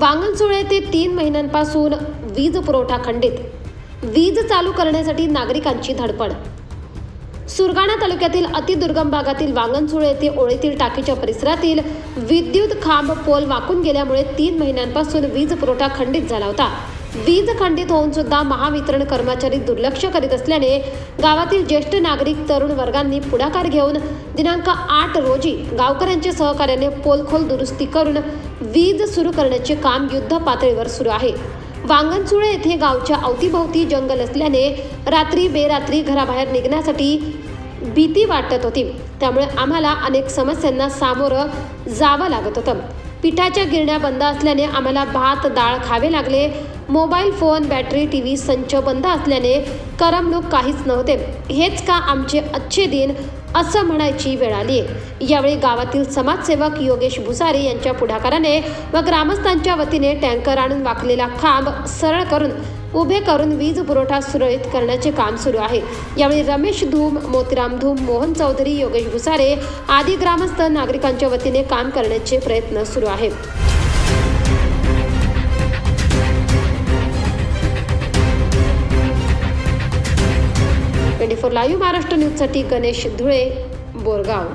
वांगणसुळे ते तीन महिन्यांपासून वीज पुरवठा खंडित. वीज चालू करण्यासाठी नागरिकांची धडपड. सुरगाणा तालुक्यातील अतिदुर्गम भागातील वांगणसुळे येथे ओळीतील टाकीच्या परिसरातील विद्युत खांब पोल वाकून गेल्यामुळे तीन महिन्यांपासून वीज पुरवठा खंडित झाला होता. वीज खंडित होऊन सुद्धा महावितरण कर्मचारी दुर्लक्ष करीत असल्याने गावातील ज्येष्ठ नागरिक तरुण वर्गांनी पुढाकार घेऊन दिनांक आठ रोजी गावकऱ्यांच्या सहकार्याने पोलखोल दुरुस्ती करून वीज सुरू करण्याचे काम युद्ध पातळीवर सुरू आहे. वांगणचुळे येथे गावच्या अवतीभोवती जंगल असल्याने रात्री बेरात्री घराबाहेर निघण्यासाठी भीती वाटत होती. त्यामुळे आम्हाला अनेक समस्यांना सामोरं जावं लागत होतं. पिठाच्या गिरण्या बंद असल्याने आम्हाला भात डाळ खावे लागले. Mobile phone battery T V संच बंद असल्याने करमणूक काहीच नव्हते. हेच का आमचे अच्छे दिन असं म्हणायची वेळ आली आहे? यावेळी गावातील समाजसेवक योगेश भुसारी यांच्या पुढाकाराने व ग्रामस्थांच्या वतीने टँकर आणून वाकलेला खांब सरळ करून उभे करून वीज पुरवठा सुरळीत करण्याचे काम सुरू आहे. यावेळी रमेश धूम मोतीराम धूम मोहन चौधरी योगेश भुसारे आदी ग्रामस्थ नागरिकांच्या वतीने काम करण्याचे प्रयत्न सुरू आहेत. ट्वेंटी फोर लाईव्ह महाराष्ट्र न्यूजसाठी गणेश धुळे बोरगाव.